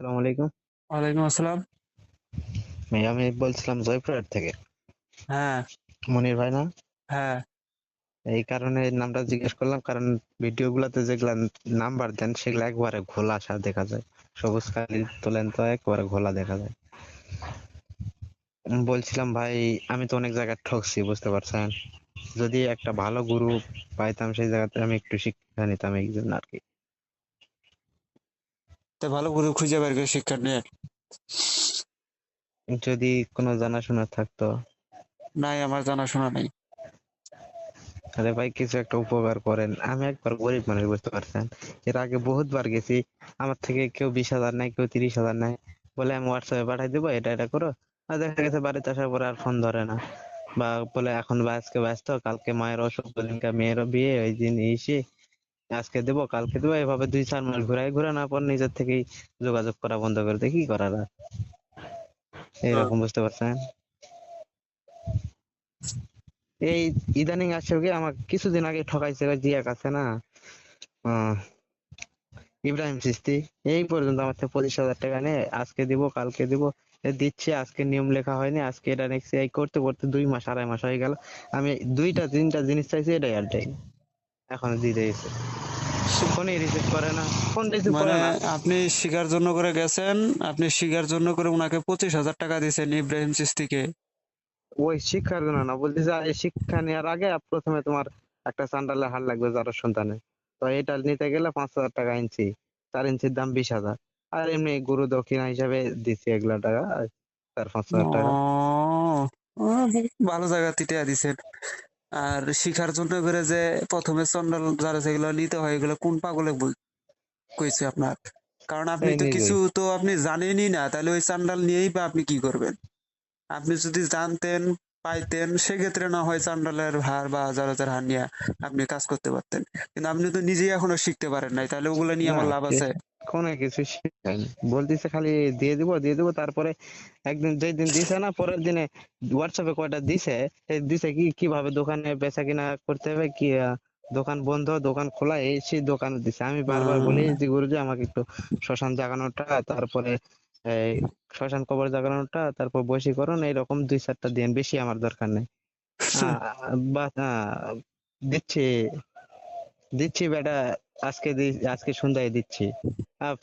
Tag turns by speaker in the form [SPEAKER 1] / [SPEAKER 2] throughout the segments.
[SPEAKER 1] আসসালামু আলাইকুম।
[SPEAKER 2] ওয়ালাইকুম আসসালাম।
[SPEAKER 1] ভাই আমি বলছিলাম জয়পুরহাট থেকে।
[SPEAKER 2] হ্যাঁ।
[SPEAKER 1] মনির ভাই না?
[SPEAKER 2] হ্যাঁ।
[SPEAKER 1] এই কারণে নামটা জিজ্ঞেস করলাম কারণ ভিডিও গুলাতে যেগুলা নাম্বার দেন সেগুলা একবারে ঘোলা সার দেখা যায়। সবুজ কালি তোলেন তো একবারে ঘোলা দেখা যায়। বলছিলাম ভাই আমি তো অনেক জায়গায় ঠকছি বুঝতে পারছেন? যদি একটা ভালো গুরু পাইতাম সেই জায়গাতে আমি একটু শিক্ষা নিতাম এই জন্য আর কি।
[SPEAKER 2] তো ভালো করে খুঁজে বের করে শিক্ষা নিয়ে।
[SPEAKER 1] যদি কোনো জানাশোনা থাকতো?
[SPEAKER 2] নাই আমার জানাশোনা নাই।
[SPEAKER 1] আরে ভাই কিছু একটা উপকার করেন। আমি একবার গরিব মানুষ বুঝতে পারছেন? এর আগে বহুতবার গেছি। আমার থেকে কেউ বিশ হাজার নেয় কেউ তিরিশ হাজার নেয়। বলে আমি হোয়াটসঅ্যাপে পাঠাই দেবো এটা এটা করো। আর দেখা গেছে বাড়িতে আসার পরে আর ফোন ধরে না। বা বলে এখন বা আজকে ব্যস্ত। কালকে মায়ের অসুখ মেয়েরও বিয়ে ওই দিন এসে আজকে দেবো কালকে দেবো এভাবে দুই চার মাস ঘুরাই ঘুরে না পর নিজের থেকেই যোগাযোগ করা বন্ধ করে দেয় কি করার আর? এইরকম বুঝতে পারছেন? এই ইদানিং আসছে কি আমার কিছুদিন আগে ঠকাইছে জিয়া কাছে না ইব্রাহিম সিস্তি এই পর্যন্ত আমার থেকে পঁচিশ হাজার টাকা নিয়ে আজকে দিব কালকে দিব দিচ্ছে আজকে নিয়ম লেখা হয়নি আজকে এটা নেক্সট এই করতে করতে দুই মাস আড়াই মাস হয়ে গেল আমি দুইটা তিনটা জিনিস চাইছি এটাই আর দেয়নি এখন দিয়ে দিয়েছে। ফোনই রিসিভ করে না ফোন রিসিভ
[SPEAKER 2] মানে
[SPEAKER 1] করে না।
[SPEAKER 2] আপনি শিকার জন্য করে গেছেন আপনি শিকার জন্য করে ওনাকে পঁচিশ হাজার টাকা দিয়েছেন ইব্রাহিম চিস্তিকে
[SPEAKER 1] ওই শিক্ষার জন্য না বলতেছে শিক্ষা নেওয়ার আগে প্রথমে তোমার একটা চান্ডালের হার লাগবে যার সন্তানে তো এটা নিতে গেলে পাঁচ হাজার টাকা ইঞ্চি চার ইঞ্চির দাম বিশ হাজার। আর এমনি গুরু দক্ষিণা হিসাবে দিচ্ছি এগুলা টাকা আর চার পাঁচ হাজার টাকা।
[SPEAKER 2] ভালো জায়গা তিটিয়া দিছেন। আর শিখার জন্য করে যে প্রথমে চন্ডাল যারা যেগুলো নিতে হয় এগুলো কোন পাগলে বল- কইছে আপনার? কারণ আপনি তো কিছু তো আপনি জানেনই না তাহলে ওই চান্ডাল নিয়েই বা আপনি কি করবেন? আপনি যদি জানতেন পাইতেন সেক্ষেত্রে না হয় চান্ডালের হার বা হাজার হাজার হার নিয়ে আপনি কাজ করতে পারতেন। কিন্তু আপনি তো নিজেই এখনও শিখতে পারেন নাই তাহলে ওগুলো নিয়ে আমার লাভ আছে।
[SPEAKER 1] কোনো কিছু শিখায়নি বলতেছে খালি দিয়ে দিব দিয়ে দিব তারপরে একদিন যেই দিন দিছে না পরের দিনে হোয়াটসঅ্যাপে কয়টা দিছে এই দিছে কি কীভাবে দোকানে বেচা কিনা করতে হবে কি দোকান বন্ধ দোকান খোলা এই সেই দোকান দিছে। আমি বারবার। বলি যে গুরুজি আমাকে একটু শ্মশান জাগানোটা তারপরে এই শ্মশান কবর জাগানোটা তারপর বশীকরণ এইরকম দুই চারটা দিন বেশি আমার দরকার নেই। দিচ্ছি দিচ্ছি বেটা আজকে আজকে সন্ধ্যায় দিচ্ছি।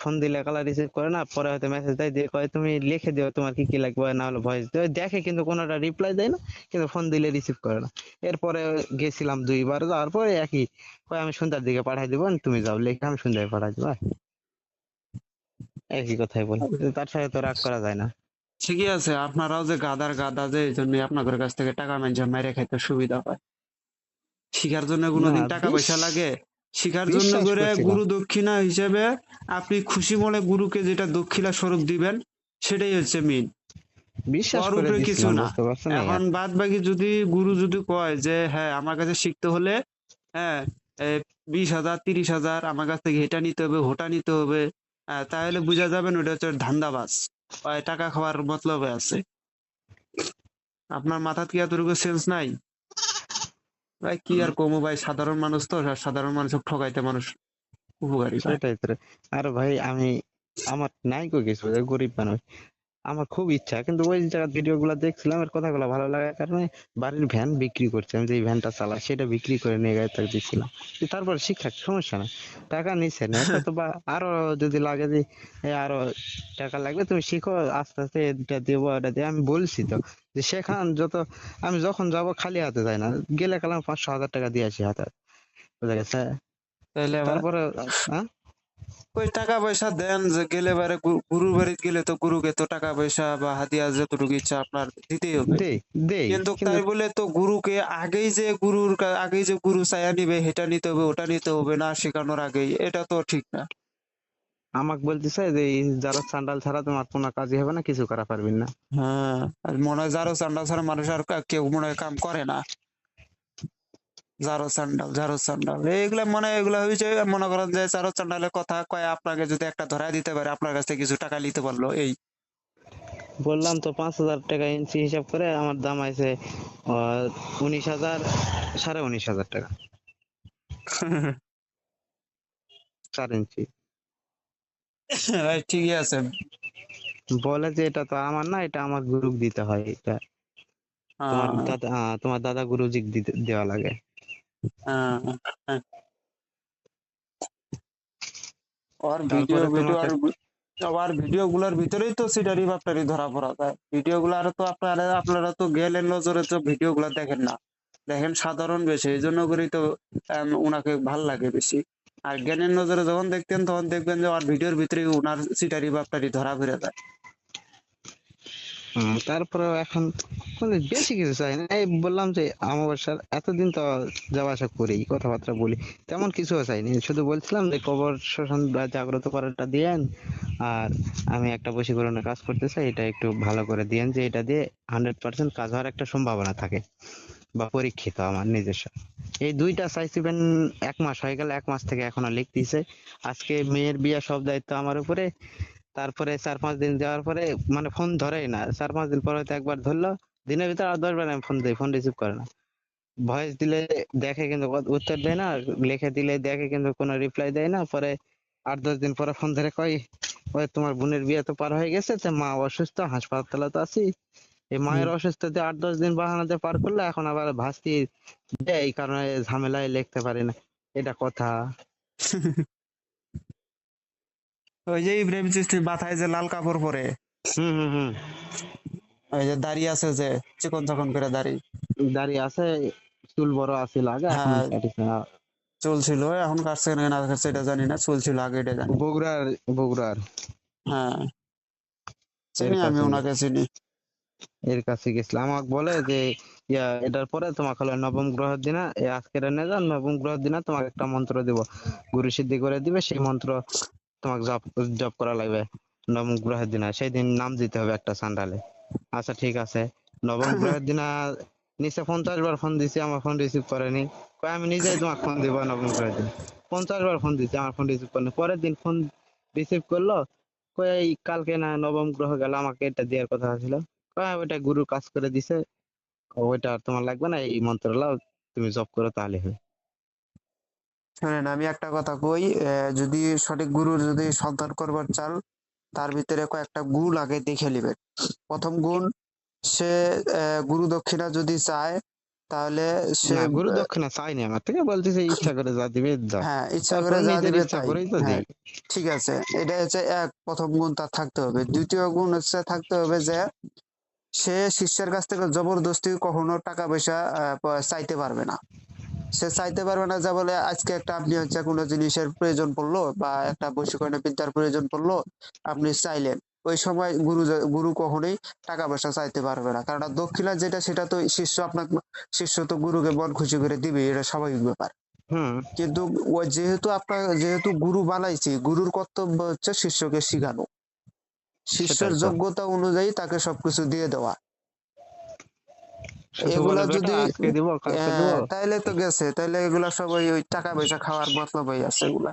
[SPEAKER 1] ফোন দিলে কালা রিসিভ করে না পরে হয়তো মেসেজ দেয় দিয়ে কয় তুমি লিখে দিও তোমার কি কি লাগবে না হলে ভয়েস দিও। দেখে কিন্তু কোনোটা রিপ্লাই দেয় না কিন্তু ফোন দিলে রিসিভ করে না। এরপরে গেছিলাম দুইবার যাওয়ার পরে একই কয় আমি সন্ধ্যার দিকে পাঠাই দিব তুমি যাও লিখে আমি সন্ধ্যায় পাঠাই দিব। একই কথাই বলি। তার সাথে তো রাগ করা যায় না।
[SPEAKER 2] ঠিকই আছে আপনারাও যে গাদার গাদা যে এই জন্য আপনাদের কাছ থেকে টাকা মেঞ্জা মেরে খাইতে সুবিধা হয়। শিখার জন্য কোনোদিন টাকা পয়সা লাগে। শিখার জন্য করে গুরু দক্ষিণা হিসেবে আপনি খুশি মনে গুরুকে যেটা দক্ষিণা স্বরূপ দিবেন সেটাই হচ্ছে মেন
[SPEAKER 1] বিশ্বাস করে
[SPEAKER 2] উপরে কিছু না। এখন। বাদ বাকি যদি গুরু যদি কয় যে হ্যাঁ আমার কাছে শিখতে হলে হ্যাঁ বিশ হাজার তিরিশ হাজার আমার কাছ থেকে এটা নিতে হবে ওটা নিতে হবে তাহলে বোঝা যাবেন ওটা হচ্ছে ধান্দাবাজ। টাকা খাওয়ার মতলবে আছে। আপনার মাথা কি এতটুকু সেন্স নাই? ভাই, কি আর কমো ভাই, সাধারণ মানুষ তো সাধারণ মানুষ ঠকাইতে মানুষ উপকারী
[SPEAKER 1] সেটাই আর ভাই, আমি, আমার নাই কো কিছু গরিব মানুষ। আমার খুব ইচ্ছা। কিন্তু ওই জায়গার ভিডিও গুলা দেখছিলাম এর কথাগুলো ভালো লাগার কারণে বাড়ির ভ্যান বিক্রি করছে। আমি যে ভ্যানটা চালাই সেটা বিক্রি করে নিয়ে গায়ে তাকে দিচ্ছিলাম। তারপর শিক্ষা সমস্যা না টাকা নিচ্ছে না। তো বা আরও যদি লাগে যে আরও টাকা লাগবে তুমি শিখো আস্তে আস্তে এটা দেবো এটা দিয়ে আমি বলছি তো যে শেখান যত আমি যখন যাব খালি হাতে যাই না। গেলে কালাম পাঁচশো হাজার টাকা দিয়ে আসি হাতে। বুঝা গেছে?
[SPEAKER 2] তাহলে
[SPEAKER 1] তারপরে হ্যাঁ
[SPEAKER 2] ওই টাকা পয়সা দেন যে গেলে বারে গুরুর বাড়িতে গেলে তো গুরুকে তো টাকা পয়সা বা হাতিয়া যতটুকু ইচ্ছা আপনার দিতেই হবে। কিন্তু তাই বলে তো গুরুকে আগেই যে গুরুর আগেই যে গুরু চায়া নিবে এটা নিতে হবে ওটা নিতে হবে না শেখানোর আগেই এটা তো ঠিক না।
[SPEAKER 1] আমাকে বলতেছে যে যারা চান্ডাল ছাড়া তোমার কোনো কাজই হবে না কিছু করা পারবেন না।
[SPEAKER 2] হ্যাঁ আর মনে হয় যারো চান্ডাল ছাড়া মানুষ আর কেউ মনে হয় কাম করে না। যারো চান্ডাল যারো চান্ডাল এইগুলা মনে হয় এগুলা হয়েছে মনে করেন যে যারো চান্ডালের কথা কয় আপনাকে যদি একটা ধরাই দিতে পারে আপনার কাছ থেকে কিছু টাকা নিতে পারল এই।
[SPEAKER 1] বললাম তো পাঁচ হাজার টাকা ইঞ্চি হিসাব করে আমার দাম আছে উনিশ হাজার সাড়ে উনিশ হাজার টাকা। চার ইঞ্চি।
[SPEAKER 2] ঠিকই আছে
[SPEAKER 1] বলে যে এটা তো আমার না এটা আমার গুরুক দিতে হয় এটা। তোমার দাদা আহ, তোমার দাদা গুরুজি দেওয়া লাগে।
[SPEAKER 2] হ্যাঁ। ওর ভিডিও ভিডিও আর ভিডিও গুলার ভিতরেই তো সিটারি বাপটারি ধরা পড়া যায়। ভিডিও গুলো আর তো আপনারা আপনারা তো গেলেন নজরে তো ভিডিও গুলা দেখেন না। দেখেন সাধারণ বেশি এই জন্য করেই তো উনাকে ভালো লাগে বেশি। আর জ্ঞানের নজরে যখন দেখতেন তখন দেখবেন যে ওর ভিডিওর ভিতরে উনার সিটারি বাপটারি ধরা পড়ে যায়।
[SPEAKER 1] তারপরেও এখন মানে বেশি কিছু চাই না। এই বললাম যে অমাবস্যার এতদিন তো যাওয়া আসা করি কথাবার্তা বলি। তেমন কিছুও চাইনি। শুধু বলছিলাম যে কবর বা জাগ্রত করাটা দিয়েন আর আমি একটা বশীকরণের কাজ করতে চাই, এটা একটু ভালো করে দিয়েন যে এটা দিয়ে হান্ড্রেড পার্সেন্ট কাজ হওয়ার একটা সম্ভাবনা থাকে বা পরীক্ষিত আমার নিজস্ব। এই দুইটা চাইছিবেন এক মাস হয়ে গেল, এক মাস থেকে এখনও লিখতেছে। আজকে মেয়ের বিয়ে সব দায়িত্ব আমার উপরে। তারপরে চার পাঁচ দিন যাওয়ার পরে মানে ফোন ধরেই না। চার পাঁচ দিন পরে হয়তো একবার ধরলো দিনের ভিতরে আর দশ বার আমি ফোন দিই ফোন রিসিভ করে না। ভয়েস দিলে দেখে কিন্তু উত্তর দেয় না লিখে দিলে দেখে কিন্তু কোনো রিপ্লাই দেয় না। পরে আট দশ দিন পরে ফোন ধরে কয় ওই তোমার বোনের বিয়ে তো পার হয়ে গেছে তো মা অসুস্থ হাসপাতালে তো আছি। এই মায়ের অসুস্থতে আট দশ দিন বাহানাতে পার করলে এখন আবার ভাস্তি দেয় এই কারণে ঝামেলায় লিখতে পারি না। এটা কথা।
[SPEAKER 2] ওই যে ইব্রাহিম চিস্তির মাথায় যে লাল কাপড় পরে
[SPEAKER 1] হুম হুম হুম।
[SPEAKER 2] ওই যে দাঁড়িয়ে আছে যে চিকন চাকন করে দাড়ি।
[SPEAKER 1] দাঁড়িয়ে আছে চুল বড় আছে লাগে এখন
[SPEAKER 2] হ্যাঁ।
[SPEAKER 1] কাটিছে না।
[SPEAKER 2] চলছিল এখন কাটছে না কাটছে এটা জানি না চলছিল আগে এটা জানি।
[SPEAKER 1] বগুড়ার বগুড়ার।
[SPEAKER 2] হ্যাঁ। চিনি আমি ওনাকে চিনি।
[SPEAKER 1] এর কাছে গেছিলাম। আমাকে বলে যে ইয়া এটার পরে তোমাকে হলো নবম গ্রহের দিনা এই আজকের এনে যান নবম গ্রহের দিনা তোমাকে একটা মন্ত্র দিব। গুরু সিদ্ধি করে দিবে সেই মন্ত্র তোমাকে জপ জপ করা লাগবে নবম গ্রহের দিনা। সেই দিন নাম দিতে হবে একটা সান্ডালে আচ্ছা ঠিক আছে। নবম গ্রহের দিনা নিচে পঞ্চাশ বার ফোন দিছি আমার ফোন রিসিভ করেনি। কয় আমি নিজেই তোমাকে ফোন দিব নবম গ্রহের দিন। পঞ্চাশ বার ফোন দিছি আমার ফোন রিসিভ করেনি। পরের দিন ফোন রিসিভ করল কয় এই কালকে না নবম গ্রহ গেল আমাকে এটা দেওয়ার কথা ছিল। কয় ওইটা গুরু কাজ করে দিছে। ওইটা আর তোমার লাগবে না এই মন্ত্র লাও তুমি জপ করো তাহলে হবে।
[SPEAKER 2] শোনেন আমি একটা কথা কই যদি সঠিক গুরুর যদি সন্তান করবার চান তার ভিতরে কয়েকটা গুণ আগে দেখে নেবেন। প্রথম গুণ সে গুরু দক্ষিণা যদি চায় তাহলে সে
[SPEAKER 1] গুরু দক্ষিণা চাইনি আমার থেকে বলতেছে ইচ্ছা করে যা দিবে
[SPEAKER 2] হ্যাঁ ইচ্ছা করে যা দিবে তাই। হ্যাঁ ঠিক আছে এটা হচ্ছে এক প্রথম গুণ তার থাকতে হবে। দ্বিতীয় গুণ হচ্ছে থাকতে হবে যে সে শিষ্যের কাছ থেকে জবরদস্তি কখনো টাকা পয়সা আহ, চাইতে পারবে না। সে চাইতে পারবে না যে বলে আজকে একটা আপনি হচ্ছে কোনো জিনিসের প্রয়োজন পড়ল বা একটা বৈশিকরণের বিদ্যার প্রয়োজন পড়ল আপনি চাইলেন। ওই সময় গুরু গুরু কখনোই টাকা পয়সা চাইতে পারবে না। কারণ দক্ষিণা যেটা সেটা তো শিষ্য আপনার শিষ্য তো গুরুকে মন খুশি করে দিবে এটা স্বাভাবিক ব্যাপার।
[SPEAKER 1] হুম।
[SPEAKER 2] কিন্তু যেহেতু আপনার যেহেতু গুরু বানাইছি গুরুর কর্তব্য হচ্ছে শিষ্যকে শিখানো। শিষ্যের যোগ্যতা অনুযায়ী তাকে সবকিছু দিয়ে দেওয়া। এগুলা যদি
[SPEAKER 1] "বেটা, আজকে দিব কালকে
[SPEAKER 2] হ্যাঁ, তাইলে তো গেছে তাইলে এগুলা সব ওই টাকা পয়সা খাওয়ার মতলব হয়ে আছে এগুলা।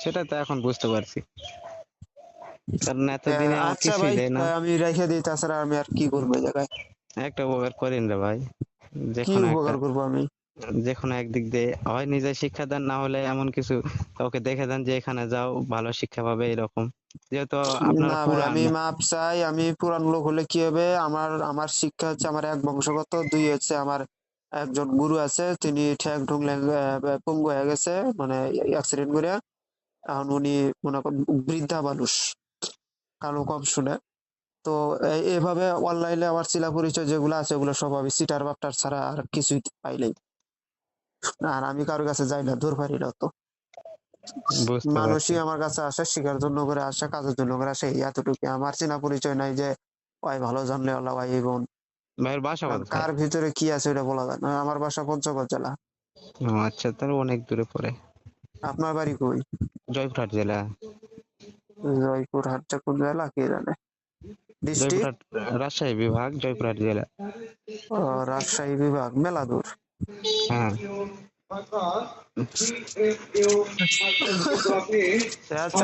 [SPEAKER 1] সেটা তো এখন বুঝতে পারছি। কারণ এতদিনে
[SPEAKER 2] আচ্ছা
[SPEAKER 1] কিছুই
[SPEAKER 2] ভাই
[SPEAKER 1] দেয় না।
[SPEAKER 2] আমি রেখে দিই তাছাড়া আমি আর কি করব জায়গায়?
[SPEAKER 1] একটা উপকার করেন রে ভাই।
[SPEAKER 2] কি উপকার করব আমি?
[SPEAKER 1] যে কোনো একদিক দিয়ে। হয় নিজে শিক্ষা দেন না হলে এমন কিছু কাউকে দেখে দেন যে এখানে যাও ভালো শিক্ষা পাবে এরকম। যেহেতু আপনারা
[SPEAKER 2] আমি মাপ চাই আমি পুরান লোক হলে কি হবে? আমার আমার শিক্ষা হচ্ছে আমার এক বংশগত দুই হচ্ছে আমার একজন গুরু আছে তিনি ঠ্যাং ঠুং পঙ্গু হয়ে গেছে মানে অ্যাক্সিডেন্ট করে। এখন উনি মনে করেন বৃদ্ধা মানুষ কালো কম শুনে। তো এভাবে অনলাইনে আমার চিলা পরিচয় যেগুলো আছে ওগুলো সব আমি সিটার বাপটার ছাড়া আর কিছুই পাইলাই আর আমি কারোর কাছে যাই না দূর পারি না তো। মানুষই আমার কাছে আসে শিখার জন্য করে আসে কাজের জন্য করে আসে এতটুকু। আমার চেনা পরিচয় নাই যে ওই ভালো জানলে আল্লাহ ভাই বোন।
[SPEAKER 1] ভাইয়ের বাসা
[SPEAKER 2] কারণ কার ভিতরে কি আছে ওটা বলা যায় না। আমার বাসা পঞ্চগড় জেলা।
[SPEAKER 1] আচ্ছা তাহলে অনেক দূরে পড়ে।
[SPEAKER 2] আপনার বাড়ি কই?
[SPEAKER 1] জয়পুরহাট জেলা।
[SPEAKER 2] জয়পুর হাটটা কোন জেলা কে জানে? ডিস্ট্রিক্ট?
[SPEAKER 1] রাজশাহী বিভাগ জয়পুরহাট জেলা।
[SPEAKER 2] রাজশাহী বিভাগ মেলা দূর
[SPEAKER 1] হ্যাঁ
[SPEAKER 2] আচ্ছা